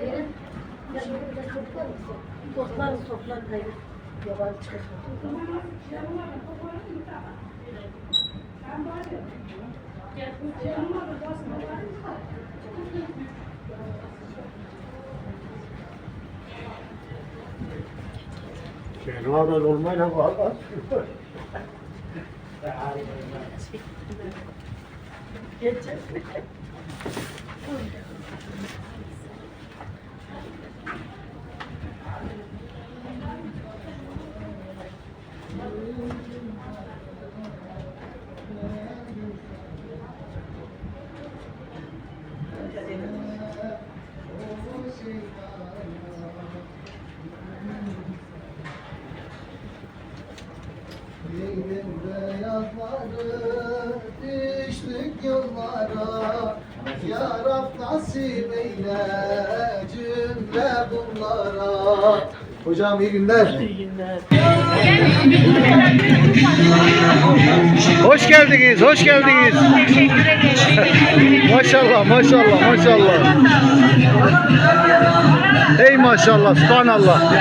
Zeynep, ya şöyle biraz toplar mısın? Toplar toplar kayıp. Yabancı çıkar. Kenardan olmayla valla. Elimde düştük yollara. Ya Rab nasip eyle cümle bunlara Hocam iyi günler. Hoş geldiniz, hoş geldiniz. maşallah, maşallah, maşallah. Ey maşallah, subhanallah.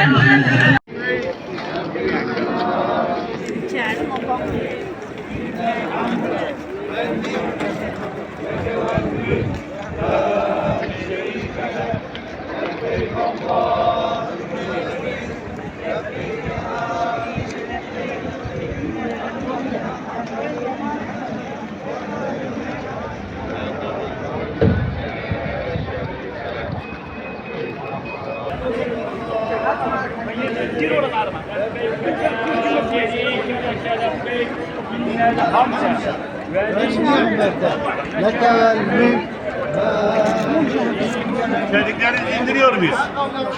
Dediklerinizi indiriyor muyuz? Allahu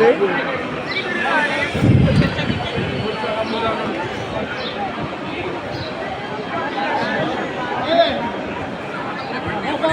Ekber!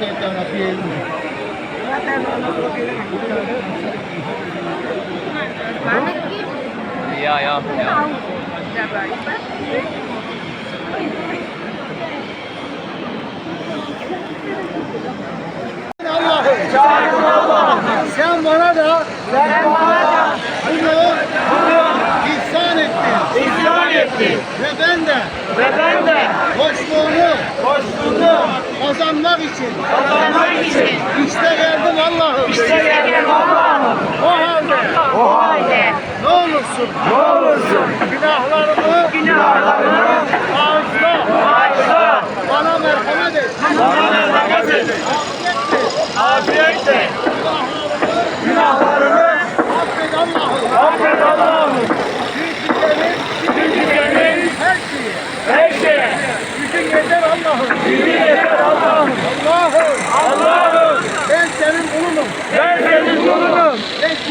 Ja, ja, ja. Sen bana da sen bana da bunu ihsan ettin. İsyan etti Ve ben de ve ben de kazanmak için. Kazanmak için. İşte geldim Allah'ım. işte geldim Allah'ım. O halde. O halde. Ne olursun. Ne olursun günahlarımı günahlarımı bağışla. bağışla, Bana merhamet et. bana merhamet et. Afiyetle günahlarımı Affet Allah'ım. affet Allah'ım. Çünkü Çünkü her şeyi her şeye gücün yeter Allah'ım. gücün yeter Allah'ım. Allah'ım Allah'ım ben senin kulunum. ben senin kulunum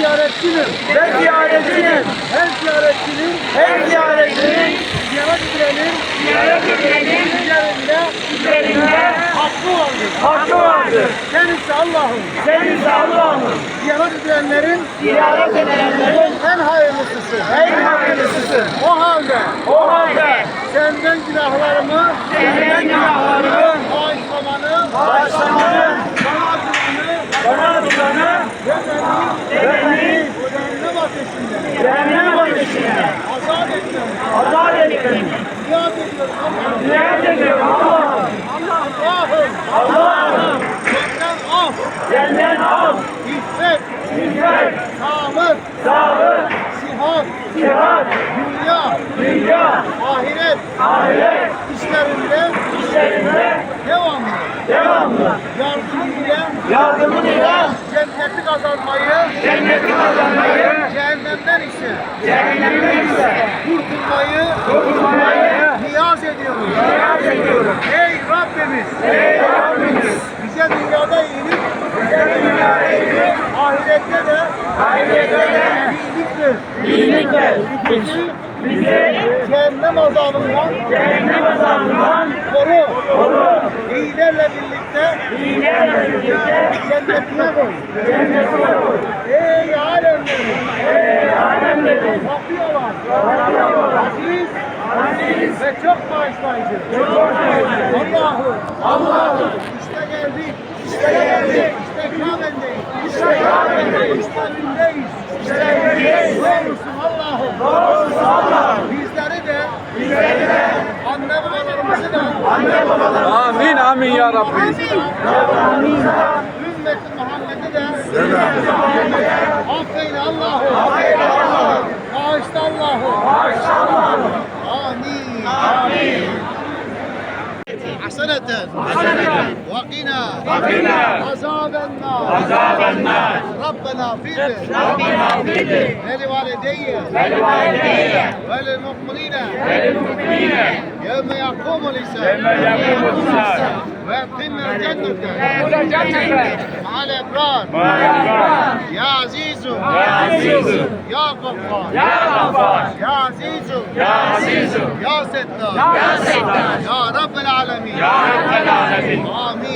Ben ziyaretçinim. ve ziyaretçinin Her ziyaretçinin her ziyaretçinin ziyaret edilenin ziyaret edilenin üzerinde üzerinde hakkı vardır. hakkı vardır. Sen ise Allah'ım Sen ise Allah'ım ziyaret edilenlerin ziyaret edilenlerin en hayırlısısın. en hayırlısısın. O halde O halde senden günahlarımı senden günahlarımı bağışlamanı, bağışlamanı, bana acımanı bana acımanı ve beni ve beni cehennem ateşinden cehennem ateşine azat etmeni niyaz ediyorum Allah'ım. Allah'ım. Senden af, iffet, hizmet, sağlık, sağlık, sihat, cihat, dünya, dünya, ahiret ahiret işlerinde işlerinde devamlı devamlı yardımıyla yardımıyla cenneti kazanmayı, cenneti kazanmayı, cehennemden ise cehennemden ise kurtulmayı kurtulmayı niyaz ediyoruz. niyaz ediyorum. Ey Rabbimiz! Ey Rabbimiz, Bize dünyada iyilik, bize dünyada iyilik, ahirette de ahirette de iyiliktir. iyilik ver. Bizi Cehennem azabından cehennem azabından koru. koru. İyilerle birlikte İyilerle birlikte cennetine koy. cennetine koy. Ey alemlerin, Ey alemlerin Rabbi olan, Rabbi olan, aziz aziz ve çok bağışlayıcı. çok bağışlayıcı. Allah'ım, Allah'ım işte geldik. işte geldik. İşte Kabe'ndeyiz. İşte Kabe'deyiz. İşte önündeyiz. İşte önündeyiz. يا امين منك المهمة كده الله عاشت الله عاشت الله آمين آمين حسنة حسنة وقنا وقنا عذاب النار عذاب النار ربنا اغفر ربنا اغفر لي لوالدي ولوالدي وللمؤمنين. وللمؤمنين. يوم يقوم يوم الحساب يقوم الحساب. ويدخلنا الجنة. وادخل الجنة. مع الأبرار مع الأبرار يا عزيز. يا عزيز. يا غفار. يا غفار. يا عزيز. يا عزيز. يا ستار. يا ستار. يا رب العالمين. يا رب العالمين. آمين.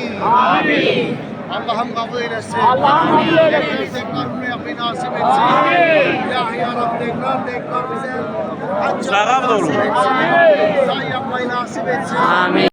Allah'ım kabul eylesin. Allah'ım kabul eylesin. Tekrar bunu yapmayı nasip etsin. Amin. İlahi ya Rabbi tekrar tekrar bize hac nasip etsin. Say yapmayı nasip etsin.